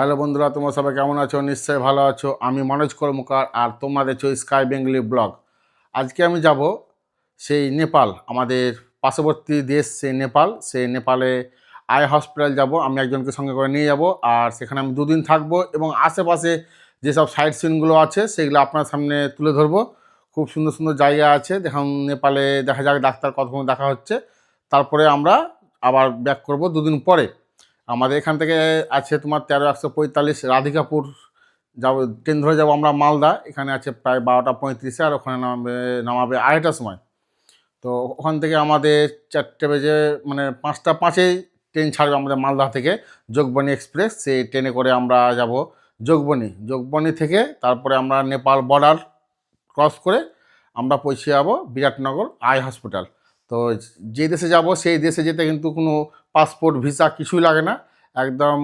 Hello বন্ধুরা, তোমরা সবাই কেমন আছো? নিশ্চয়ই ভালো আছো। আমি মনোজ কর্মকার আর তোমরা দেখছ স্কাই বেঙ্গলি ব্লগ আজকে আমি যাব সেই নেপাল, আমাদের পার্শ্ববর্তী দেশ সেই নেপাল। সেই নেপালে আই হসপিটাল যাব, আমি একজনকে সঙ্গে করে নিয়ে যাব আর সেখানে আমি দুদিন থাকব এবং আশেপাশে যেসব সাইট সিনগুলো আছে সেগুলো আপনার সামনে তুলে ধরবো। খুব সুন্দর সুন্দর জায়গা আছে, দেখুন নেপালে দেখা যাক ডাক্তার কতক্ষণ দেখা হচ্ছে। তারপরে আমরা আবার ব্যাক করব দুদিন পরে। আমাদের এখান থেকে আছে তোমার তেরো একশো পঁয়তাল্লিশ রাধিকাপুর যাব, ট্রেন ধরে যাব আমরা মালদা। এখানে আছে প্রায় বারোটা পঁয়ত্রিশে আর ওখানে নামাবে নামাবে আড়াইটার সময়। তো ওখান থেকে আমাদের চারটে বেজে মানে পাঁচটা পাঁচেই ট্রেন ছাড়বে আমাদের মালদা থেকে। যোগবনী এক্সপ্রেস, সেই ট্রেনে করে আমরা যাব যোগবনী যোগবনী থেকে তারপরে আমরা নেপাল বর্ডার ক্রস করে আমরা পৌঁছে যাব বিরাটনগর আই হসপিটাল। তো যে দেশে যাব, সেই দেশে যেতে কিন্তু কোনো পাসপোর্ট ভিসা কিছুই লাগে না। একদম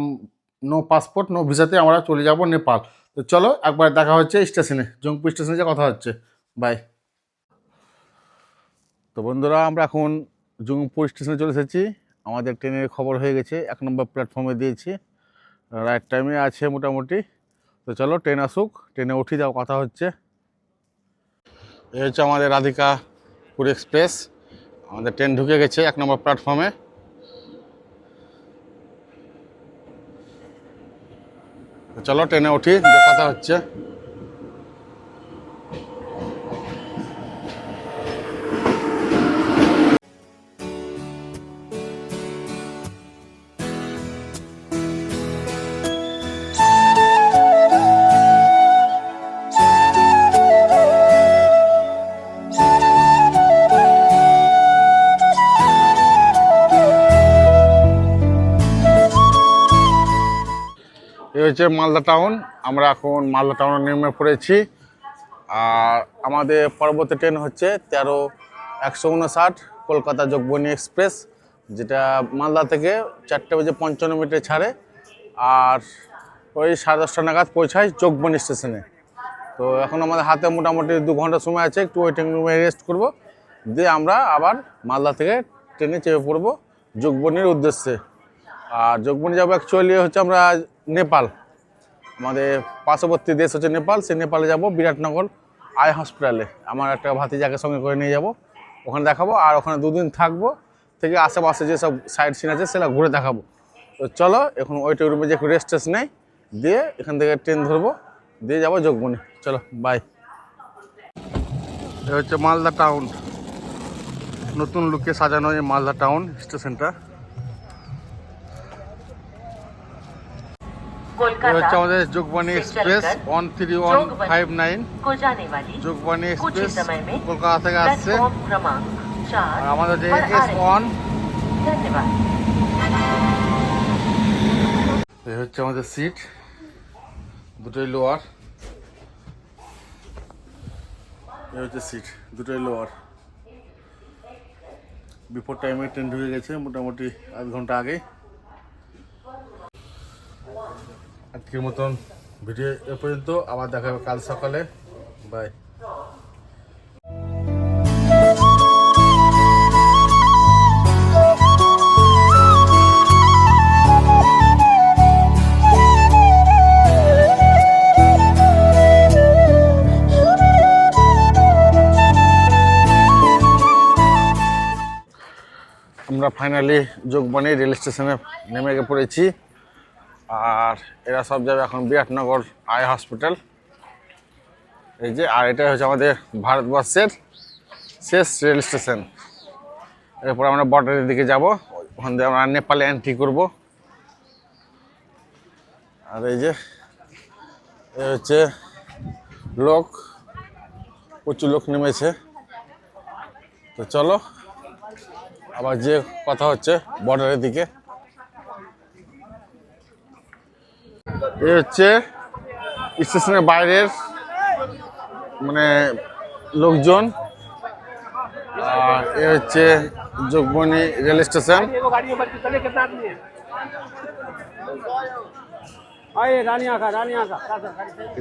নো পাসপোর্ট নো ভিসাতে আমরা চলে যাব নেপাল। তো চলো, একবার দেখা হচ্ছে স্টেশনে, জঙ্গপুর স্টেশনে যে কথা হচ্ছে। বাই তো বন্ধুরা, আমরা এখন জঙ্গপুর স্টেশনে চলে এসেছি। আমাদের ট্রেনের খবর হয়ে গেছে, এক নম্বর প্ল্যাটফর্মে দিয়েছি। রাইট টাইমে আছে মোটামুটি। তো চলো, ট্রেন আসুক, ট্রেনে উঠি যাও, কথা হচ্ছে। এই হচ্ছে আমাদের রাধিকাপুর এক্সপ্রেস। আমাদের ট্রেন ঢুকে গেছে এক নম্বর প্ল্যাটফর্মে চলো ট্রেনে উঠি কথা হচ্ছে। হচ্ছে মালদা টাউন। আমরা এখন মালদা টাউনে নেমে পড়েছি। আর আমাদের পরবর্তী ট্রেন হচ্ছে তেরো একশো উনষাট কলকাতা যোগবনী এক্সপ্রেস, যেটা মালদা থেকে চারটে বেজে পঞ্চান্ন মিনিটে ছাড়ে। আর ওই সাড়ে দশটা নাগাদ পৌঁছায় যোগবনী স্টেশনে। তো এখন আমাদের হাতে মোটামুটি দু ঘণ্টা সময় আছে, একটু ওয়েটিং রুমে রেস্ট করব। দিয়ে আমরা আবার মালদা থেকে ট্রেনে চেপে পড়ব যোগবনীর উদ্দেশ্যে। আর যোগবনী যাব অ্যাকচুয়ালি হচ্ছে আমরা নেপাল। আমাদের পার্শ্ববর্তী দেশ হচ্ছে নেপাল, সেই নেপালে যাব, বিরাটনগর, আই হসপিটালে। আমার একটা ভাতিজাকে সঙ্গে করে নিয়ে যাব, ওখানে দেখাবো, আর ওখানে দুদিন থাকব, থেকে আশেপাশে যেসব সাইড সিন আছে সেটা ঘুরে দেখাবো। তো চলো, এখন ওইটা রুমে যে একটু রেস্ট টেস্ট নেই, দিয়ে এখান থেকে ট্রেন ধরবো, দিয়ে যাব যোগবনি চলো বাই এ হচ্ছে মালদা টাউন নতুন লুকে সাজানো এই মালদা টাউন স্টেশনটা হচ্ছে আমাদের Jogbani express one three one five nine Jogbani express Kolkata থেকে আসছে। আর আমাদের যে এস ওয়ান এই হচ্ছে আমাদের সিট দুটোই লোয়ার এই হচ্ছে সিট দুটোই লোয়ার বিফোর টাইমে ট্রেন ঢুকে গেছে মোটামুটি আধ ঘণ্টা আগে আজকের মতন ভিডিও এ পর্যন্ত। আবার দেখা হবে কাল সকালে। বাই আমরা ফাইনালি যোগবাণী রেল স্টেশনে নেমে পড়েছি। আর এরা সব যাবে এখন বিরাটনগর আই হসপিটাল। এই যে, আর এটা হচ্ছে আমাদের ভারতবর্ষের শেষ রেল স্টেশন। এরপর আমরা বর্ডারের দিকে যাব। ওখান দিয়ে আমরা নেপালে এন্ট্রি করব। আর এই যে, এ হচ্ছে লোক, প্রচুর লোক নেমেছে। তো চলো, আবার যে কথা হচ্ছে বর্ডারের দিকে। এ হচ্ছে স্টেশনের বাইরের মানে লোকজন। আর এ হচ্ছে যোগবনি রেল স্টেশন।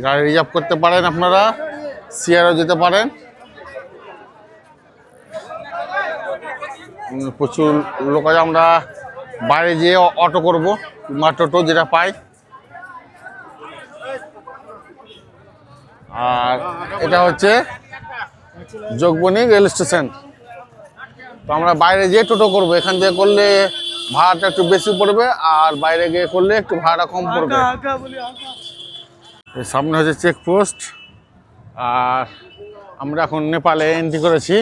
গাড়ি রিজার্ভ করতে পারেন আপনারা সিয়ারও যেতে পারেন। প্রচুর লোক আমরা বাইরে যেয়ে অটো করব, কিংবা টোটো যেটা পাই। আর এটা হচ্ছে যোগবনি রেল স্টেশন। তো আমরা বাইরে গিয়ে টোটো করব এখান থেকে করলে ভাড়াটা একটু বেশি পড়বে আর বাইরে গিয়ে করলে একটু ভাড়াটা কম পড়বে। সামনে হচ্ছে চেকপোস্ট আর আমরা এখন নেপালে এন্ট্রি করেছি।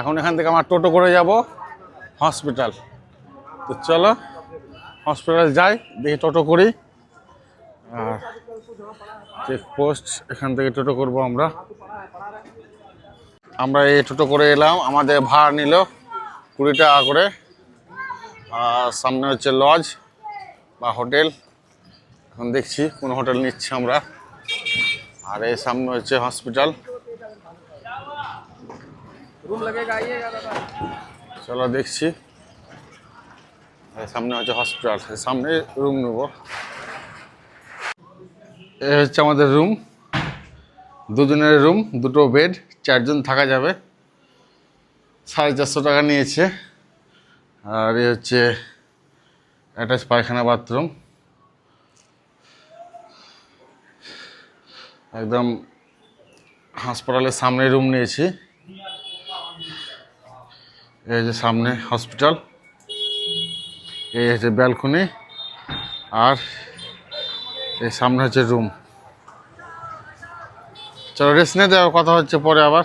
এখন এখান থেকে আমার টোটো করে যাব হসপিটাল তো চলো হসপিটাল যাই দেখি টোটো করি। আর চেকপোস্ট এখান থেকে টোটো করব আমরা। আমরা এই টোটো করে এলাম, আমাদের ভাড়া নিল কুড়ি টাকা করে। আর সামনে হচ্ছে লজ বা হোটেল। এখন দেখছি কোন হোটেল নিচ্ছি আমরা। আর এই সামনে হচ্ছে হসপিটাল চলো দেখছি। সামনে হচ্ছে হসপিটাল সামনে রুম নেব। হচ্ছে আমাদের রুম। দুজনের রুম, দুটো বেড, চারজন থাকা যাবে। সাড়ে চারশো টাকা নিয়েছে। আর এ হচ্ছে অ্যাটাচ পায়খানা বাথরুম। একদম হাসপাতালের সামনে রুম নিয়েছি। এই যে সামনে হসপিটাল। এই হচ্ছে ব্যালকনি। আর এই সামনে হচ্ছে রুম চলো রেস্ট নিয়ে দেওয়ার কথা হচ্ছে পরে আবার।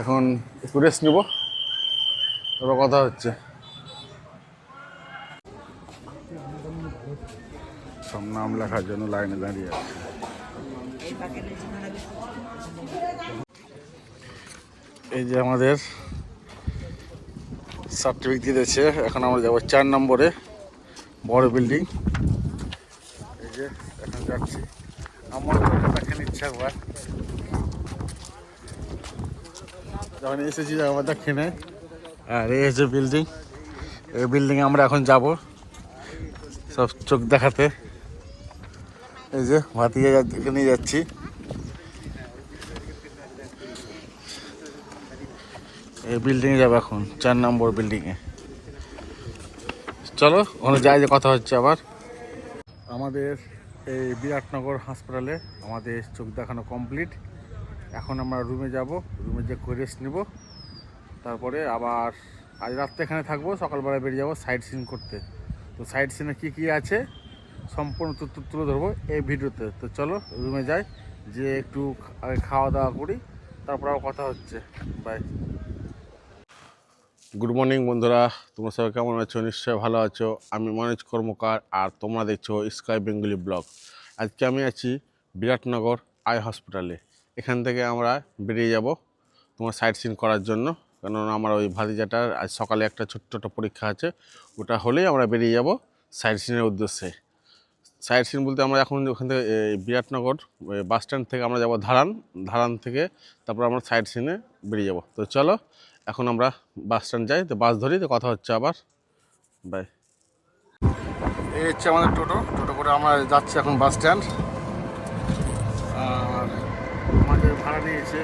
এখন একটু রেস্ট নিব। তারপর কথা হচ্ছে। সব নাম লেখার জন্য লাইনে দাঁড়িয়ে আছে। এই যে আমাদের সার্টিফিকেট দিয়েছে, এখন আমরা যাব চার নম্বরে, বড় বিল্ডিং যে এখন যাচ্ছি। আমার ওটা দেখে নিচ্ছে একবার যখন এসেছি আমার দেখে নেয় আর এই হচ্ছে বিল্ডিং এই বিল্ডিংয়ে আমরা এখন যাব। সব চোখ দেখাতে। এই যে ভাতিয়ে নিয়ে যাচ্ছি। এই বিল্ডিংয়ে যাব এখন, চার নম্বর বিল্ডিংয়ে চলো, ওখানে যাই, যে কথা হচ্ছে আবার। আমাদের এই বিরাটনগর হাসপাতালে আমাদের চোখ দেখানো কমপ্লিট। এখন আমরা রুমে যাব, রুমে যে রেস্ট নেব। তারপরে আবার আজ রাত্রে এখানে থাকব সকালবেলা বেরিয়ে যাব সাইড সিন করতে। তো সাইড সিনে কী কী আছে সম্পূর্ণ তথ্য তুলে ধরবো এই ভিডিওতে। তো চলো রুমে যাই যে একটু খাওয়া দাওয়া করি, তারপর আবার কথা হচ্ছে। বাই গুড মর্নিং বন্ধুরা। তোমরা সবাই কেমন আছো? নিশ্চয়ই ভালো আছো। আমি মনোজ কর্মকার, আর তোমরা দেখছ স্কাই বেঙ্গলি ব্লগ আজকে আমি আছি বিরাটনগর আই হসপিটালে। এখান থেকে আমরা বেরিয়ে যাব তোমার সাইট সিন করার জন্য। কেননা আমার ওই ভাতিজাটার আজ সকালে একটা ছোট্ট একটা পরীক্ষা আছে, ওটা হলেই আমরা বেরিয়ে যাব সাইট সিনের উদ্দেশ্যে। সাইট সিন বলতে আমরা এখন ওখান থেকে বিরাটনগর বাস স্ট্যান্ড থেকে আমরা যাব ধারান। ধারান থেকে তারপর আমরা সাইট সিনে বেরিয়ে যাব। তো চলো এখন আমরা বাস স্ট্যান্ড যাই, তো বাস ধরি তো কথা হচ্ছে আবার। বাই। এই হচ্ছে আমাদের টোটো টোটো করে আমরা যাচ্ছি এখন বাস স্ট্যান্ড। আর আমাদের ভাড়া নিয়েছে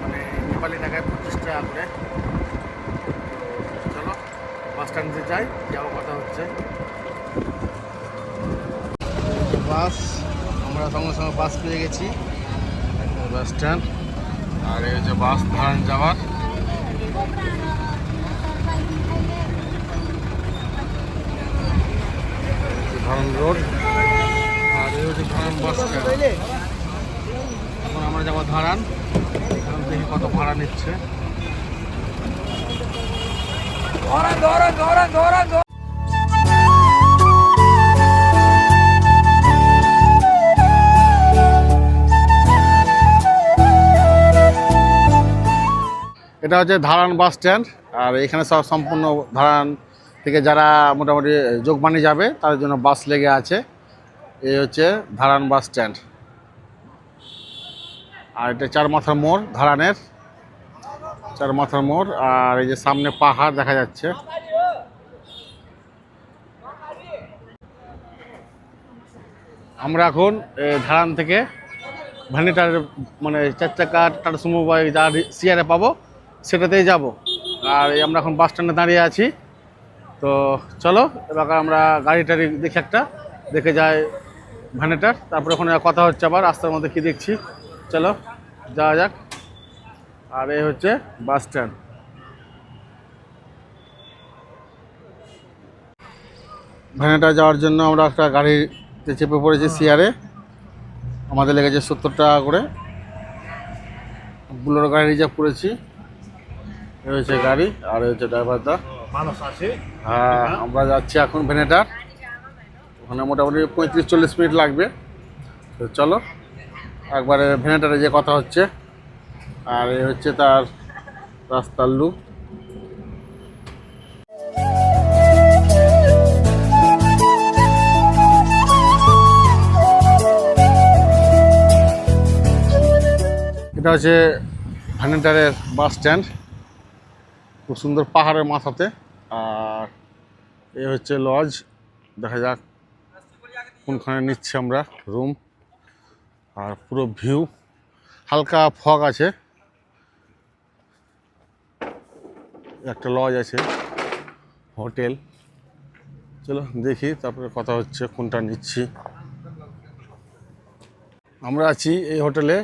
মানে নেপালি টাকায় পঁচিশ টাকা করে। চলো, বাস স্ট্যান্ডে যাই, যাওয়ার কথা হচ্ছে। বাস, আমরা সঙ্গে সঙ্গে বাস পেয়ে গেছি বাস স্ট্যান্ড। আর এই হচ্ছে বাস ধারান যাওয়ার ধরন রোড। আর এই হচ্ছে ধরান বাস এখন আমরা যাব ধারান। এখন দেখি কত ভাড়া নিচ্ছে। এটা হচ্ছে ধারান বাস স্ট্যান্ড, আর এখানে সব সম্পূর্ণ ধারান থেকে যারা মোটামুটি যোগবানি যাবে, তাদের জন্য বাস লেগে আছে। এই হচ্ছে ধারান বাস স্ট্যান্ড। আর এটা চার মাথার মোড় ধারানের, চার মাথার মোড়, আর এই যে সামনে পাহাড় দেখা যাচ্ছে। আমরা এখন ধারান থেকে ভ্যানিটার মানে চার চাকা টাটা সুমো বা যা সিয়ারে পাবো সেটাতেই যাব। আর আমরা এখন বাস স্ট্যান্ডে দাঁড়িয়ে আছি। তো চলো, এবার আমরা গাড়ি টাড়ি দেখে একটা, দেখে যাই ভ্যানেটার তারপরে ওখানে কথা হচ্ছে আবার, রাস্তার মধ্যে কি দেখছি। চলো, যাওয়া যাক। আর এই হচ্ছে বাস স্ট্যান্ড। ভ্যানেটা যাওয়ার জন্য আমরা একটা গাড়িতে চেপে পড়েছি সিয়ারে আমাদের লেগেছে সত্তর টাকা করে। বুলোর গাড়ি রিজার্ভ করেছি হচ্ছে গাড়ি আর এই হচ্ছে ড্রাইভারদা মানুষ আছে। হ্যাঁ আমরা যাচ্ছি এখন ভেনেটার ওখানে মোটামুটি পঁয়ত্রিশ চল্লিশ মিনিট লাগবে। তো চলো একবারে ভেনেটারে যে কথা হচ্ছে। আর এ হচ্ছে তার রাস্তার লুক এটা হচ্ছে ভ্যানেটারের বাস স্ট্যান্ড। খুব সুন্দর পাহাড়ের মাথাতে। আর এ হচ্ছে লজ দেখা যাক কোনখানে নিচ্ছি আমরা রুম আর পুরো ভিউ হালকা ফগ আছে। একটা লজ আছে। হোটেল। চলো দেখি, তারপরে কথা হচ্ছে কোনটা নিচ্ছি। আমরা আছি এই হোটেলে।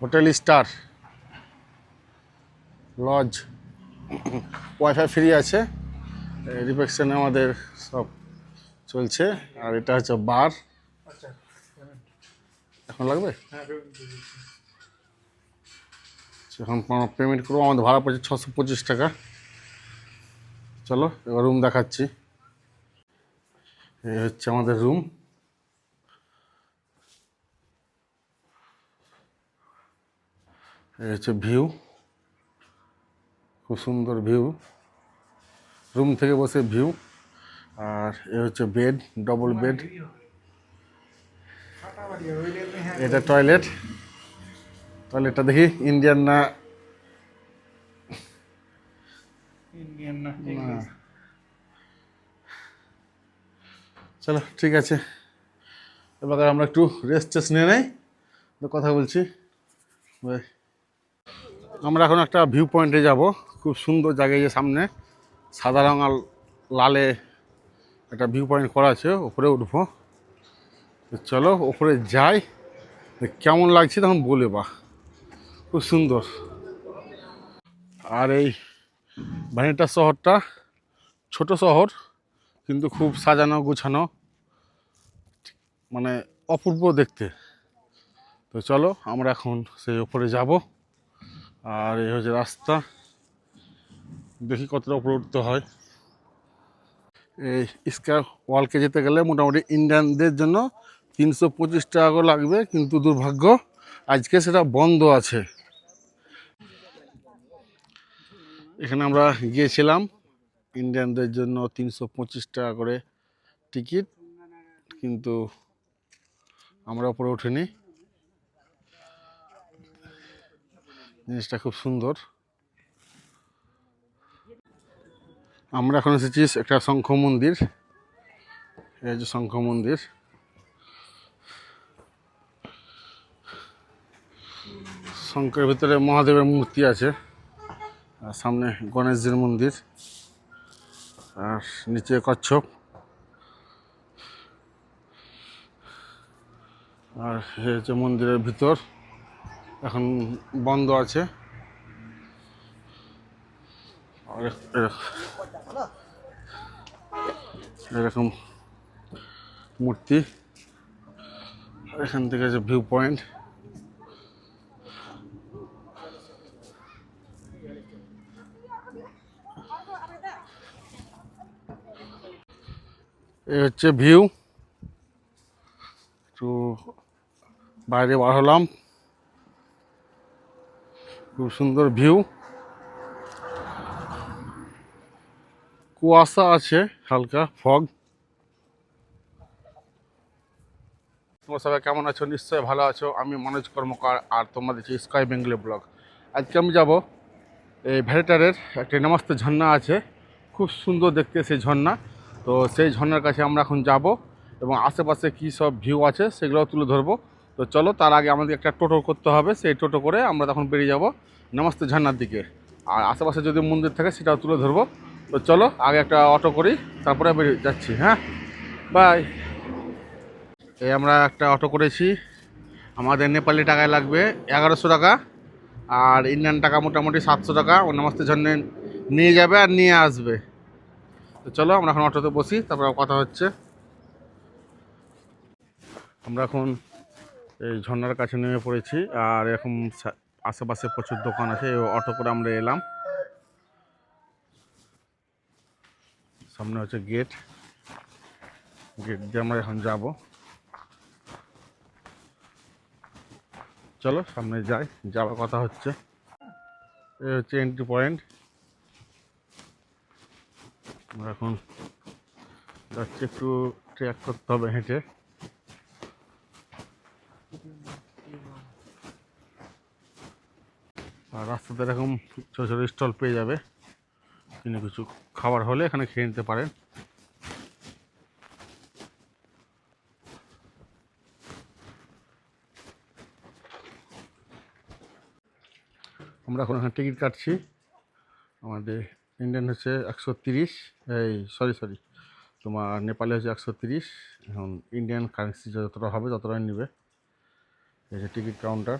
Hotel star. Lodge WiFi free আছে। রিফেকশনে আমাদের সব চলছে। আর এটা হচ্ছে বার এখন লাগবে? এখন পেমেন্ট করব। আমাদের ভাড়া পড়ছে ছশো পঁচিশ টাকা। চলো এবার রুম দেখাচ্ছি। এই হচ্ছে আমাদের রুম এই হচ্ছে ভিউ খুব সুন্দর ভিউ। রুম থেকে বসে ভিউ। আর এ হচ্ছে বেড ডবল বেড এটা টয়লেট টয়লেটটা দেখি ইন্ডিয়ান না? না। চলো ঠিক আছে। এবার আমরা একটু রেস্ট টেস্ট নিয়ে নেই। তো কথা বলছি। আমরা এখন একটা ভিউ পয়েন্টে যাব। খুব সুন্দর জায়গায় যে সামনে। সাদা রঙ আর লালে একটা ভিউ পয়েন্ট করা আছে, ওপরে উঠবো। চলো ওপরে যাই, কেমন লাগছে তখন বলে বা। খুব সুন্দর। আর এই ভানিটা শহরটা ছোট শহর, কিন্তু খুব সাজানো গুছানো মানে অপূর্ব দেখতে। তো চলো আমরা এখন সেই ওপরে যাব। আর এই হচ্ছে রাস্তা। দেখি কতটা উপরে উঠতে হয়। এই স্কার ওয়ালকে যেতে গেলে মোটামুটি ইন্ডিয়ানদের জন্য তিনশো পঁচিশ টাকা করে লাগবে, কিন্তু দুর্ভাগ্য আজকে সেটা বন্ধ আছে। এখানে আমরা গিয়েছিলাম, ইন্ডিয়ানদের জন্য তিনশো পঁচিশ টাকা করে টিকিট, কিন্তু আমরা উপরে উঠিনি। জিনিসটা খুব সুন্দর। আমরা এখন এসেছি একটা শঙ্খ মন্দির। এই যে শঙ্খ মন্দির। শঙ্খের ভিতরে মহাদেবের মূর্তি আছে। আর সামনে গণেশজির মন্দির। আর নিচে কচ্ছপ। আর হচ্ছে মন্দিরের ভিতর এখন বন্ধ আছে। আর এরকম মূর্তি। এখান থেকে যে ভিউ পয়েন্ট এই হচ্ছে ভিউ একটু বাইরে বার হলাম। খুব সুন্দর ভিউ কুয়াশা আছে, হালকা ফগ। তোমরা সবাই কেমন আছো? নিশ্চয়ই ভালো আছো। আমি মনোজ কর্মকার আর তোমরা দেখছি স্কাই বেঙ্গলি ব্লগ। আজকে আমি যাব এই ভ্যারেটারের একটা নামাস্ত ঝর্ণা আছে। খুব সুন্দর দেখতে সেই ঝর্ণা। তো সেই ঝর্ণার কাছে আমরা এখন যাব এবং আশেপাশে কী সব ভিউ আছে সেগুলোও তুলে ধরবো। তো চলো, তার আগে আমাদের একটা টোটো করতে হবে। সেই টোটো করে আমরা তখন বেরিয়ে যাব নমস্তে ঝর্ণার দিকে। আর আশেপাশে যদি মন্দির থাকে সেটাও তুলে ধরবো। তো চলো, আগে একটা অটো করি, তারপরে বেরিয়ে যাচ্ছি হ্যাঁ? বাই এই আমরা একটা অটো করেছি। আমাদের নেপালি টাকায় লাগবে এগারোশো টাকা, আর ইন্ডিয়ান টাকা মোটামুটি সাতশো টাকা। ও নমস্তে জন্য নিয়ে যাবে আর নিয়ে আসবে। তো চলো, আমরা এখন অটোতে বসি, তারপর কথা হচ্ছে। আমরা এখন এই ঝর্ণার কাছে নেমে পড়েছি, আর এরকম আশেপাশে প্রচুর দোকান আছে অটো করে আমরা এলাম। সামনে হচ্ছে গেট গেট দিয়ে আমরা এখন যাব। চলো সামনে যাই, যাওয়ার কথা হচ্ছে। এই হচ্ছে এন্ট্রি পয়েন্ট আমরা এখন যাচ্ছি, একটু ট্র্যাক করতে হবে হেঁটে। আর রাস্তাতে এরকম ছোটো ছোটো স্টল পেয়ে যাবে। কিনে কিছু খাবার হলে এখানে খেয়ে নিতে পারেন। আমরা এখন এখানে টিকিট কাটছি। আমাদের ইন্ডিয়ান হচ্ছে একশো তিরিশ। এই সরি সরি তোমার নেপালে হচ্ছে একশো তিরিশ। এখন ইন্ডিয়ান কারেন্সি যতটা হবে ততটাই নেবে। এই যে টিকিট কাউন্টার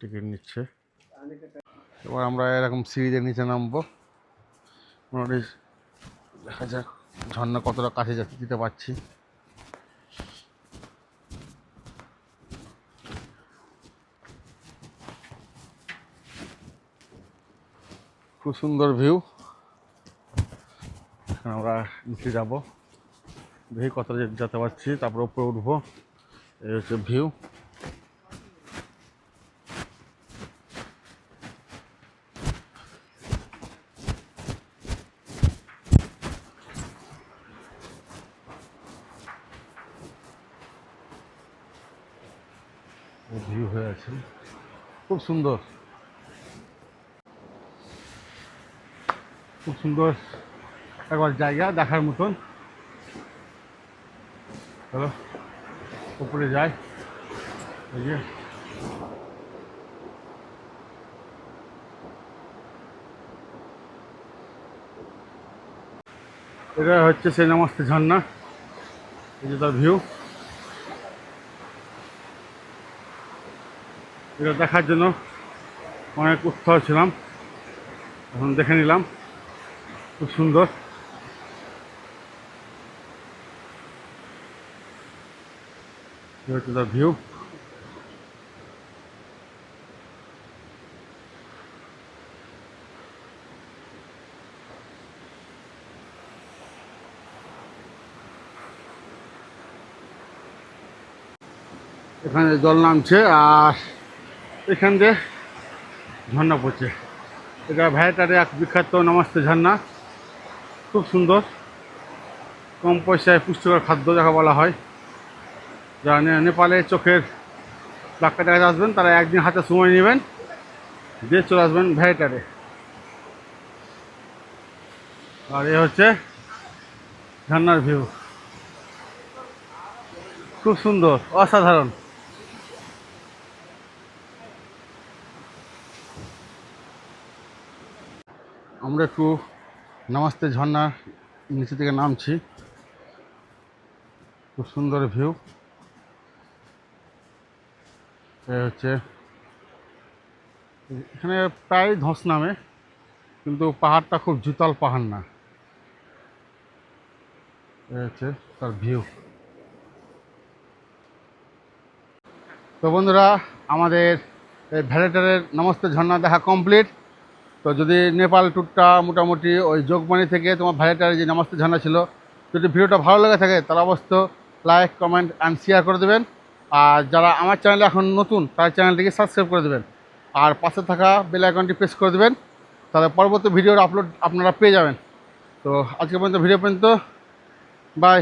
টিকিট নিচ্ছে। এবার আমরা এরকম সিঁড়িদের নিচে নামবো। মোটামুটি দেখা যাক ঝর্ণা কতটা কাছে যেতে দিতে পারছি। খুব সুন্দর ভিউ। এখন আমরা নিচে যাব। দেখি কতটা যেতে পারছি, তারপর উপরে উঠবো। এই হচ্ছে ভিউ হয়ে আছে খুব সুন্দর। খুব সুন্দর একবার জায়গা দেখার মতন। চলো, উপরে যাই। এই যে। এটা হচ্ছে সেই ঝর্ণা। এই যে তার ভিউ এটা দেখার জন্য অনেক উৎসাহ ছিলাম। এখন দেখে নিলাম, খুব সুন্দর। ভিউ এখানে জল নামছে, আর এখান দিয়ে ঝর্ণা পড়ছে। এটা ভ্যাটারে এক বিখ্যাত নমস্তে ঝর্ণা। খুব সুন্দর। কম পয়সায় পুষ্টিকর খাদ্য যাকে বলা হয়। যারা নেপালে চোখের ডাক্তার কাছে আসবেন, তারা একদিন হাতে সময় নেবেন। দিয়ে চলে আসবেন ভ্যাটারে আর এ হচ্ছে ঝর্ণার ভিউ। খুব সুন্দর, অসাধারণ। আমরা একটু নামাস্তে ঝর্ণা নিচে থেকে নামছি। খুব সুন্দর ভিউ। হচ্ছে, এখানে প্রায় ধস নামে, কিন্তু পাহাড়টা খুব জুতাল পাহাড় না। হচ্ছে তার ভিউ। তো বন্ধুরা, আমাদের ভ্যালেটারের নমস্তে ঝর্ণা দেখা কমপ্লিট। তো যদি নেপাল ট্যুরটা মোটামুটি ওই যোগবাণী থেকে তোমার ভ্যালেটারে যে নমস্তে ঝর্ণা ছিল, যদি ভিডিওটা ভালো লেগে থাকে, তাহলে অবশ্য লাইক কমেন্ট অ্যান্ড শেয়ার করে দেবেন। আর যারা আমার চ্যানেলে এখন নতুন, তার চ্যানেলটিকে সাবস্ক্রাইব করে দেবেন। আর পাশে থাকা বেল আইকনটি প্রেস করে দেবেন, তাহলে পরবর্তী ভিডিওর আপলোড আপনারা পেয়ে যাবেন। তো আজকে পর্যন্ত ভিডিও পর্যন্ত বাই